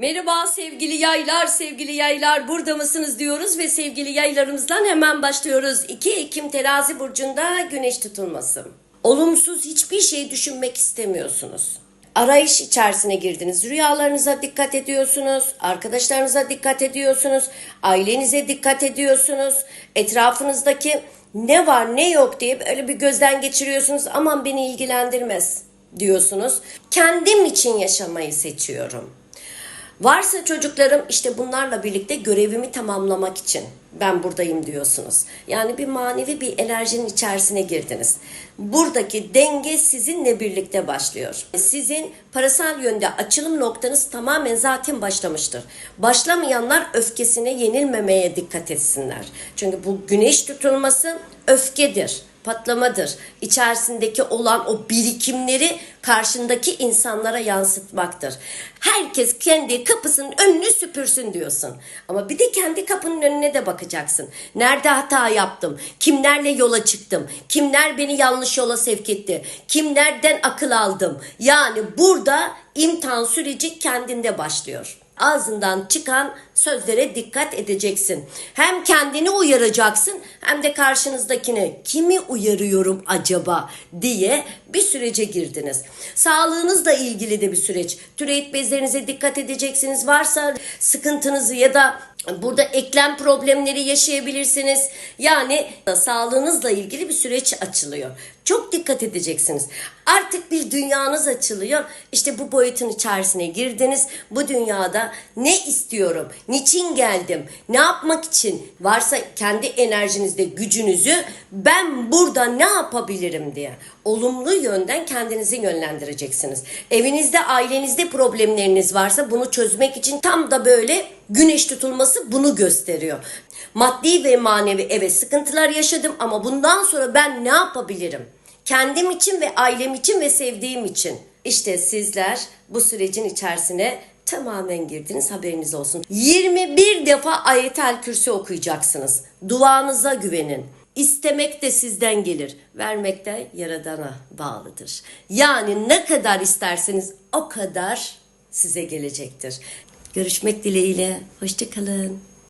Merhaba sevgili yaylar, sevgili yaylar burada mısınız diyoruz ve sevgili yaylarımızdan hemen başlıyoruz. 2 Ekim terazi burcunda güneş tutulması. Olumsuz hiçbir şey düşünmek istemiyorsunuz. Arayış içerisine girdiniz. Rüyalarınıza dikkat ediyorsunuz. Arkadaşlarınıza dikkat ediyorsunuz. Ailenize dikkat ediyorsunuz. Etrafınızdaki ne var ne yok diye böyle bir gözden geçiriyorsunuz. Aman beni ilgilendirmez diyorsunuz. Kendim için yaşamayı seçiyorum. Varsa çocuklarım işte bunlarla birlikte görevimi tamamlamak için ben buradayım diyorsunuz. Yani bir manevi bir enerjinin içerisine girdiniz. Buradaki denge sizinle birlikte başlıyor. Sizin parasal yönde açılım noktanız tamamen zaten başlamıştır. Başlamayanlar öfkesine yenilmemeye dikkat etsinler. Çünkü bu güneş tutulması öfkedir patlamadır. İçerisindeki olan o birikimleri karşındaki insanlara yansıtmaktır. Herkes kendi kapısının önünü süpürsün diyorsun. Ama bir de kendi kapının önüne de bakacaksın. Nerede hata yaptım? Kimlerle yola çıktım? Kimler beni yanlış yola sevk etti? Kimlerden akıl aldım? Yani burada imtihan süreci kendinde başlıyor ağzından çıkan sözlere dikkat edeceksin. Hem kendini uyaracaksın hem de karşınızdakini kimi uyarıyorum acaba diye bir sürece girdiniz. Sağlığınızla ilgili de bir süreç. Türeyiz bezlerinize dikkat edeceksiniz. Varsa sıkıntınızı ya da Burada eklem problemleri yaşayabilirsiniz. Yani sağlığınızla ilgili bir süreç açılıyor. Çok dikkat edeceksiniz. Artık bir dünyanız açılıyor. İşte bu boyutun içerisine girdiniz. Bu dünyada ne istiyorum? Niçin geldim? Ne yapmak için? Varsa kendi enerjinizde gücünüzü ben burada ne yapabilirim diye olumlu yönden kendinizi yönlendireceksiniz. Evinizde, ailenizde problemleriniz varsa bunu çözmek için tam da böyle güneş tutulması bunu gösteriyor. Maddi ve manevi evet sıkıntılar yaşadım ama bundan sonra ben ne yapabilirim? Kendim için ve ailem için ve sevdiğim için. İşte sizler bu sürecin içerisine tamamen girdiniz haberiniz olsun. 21 defa ayetel kürsü okuyacaksınız. Duanıza güvenin. İstemek de sizden gelir. Vermek de yaradana bağlıdır. Yani ne kadar isterseniz o kadar size gelecektir. Görüşmek dileğiyle. Hoşçakalın.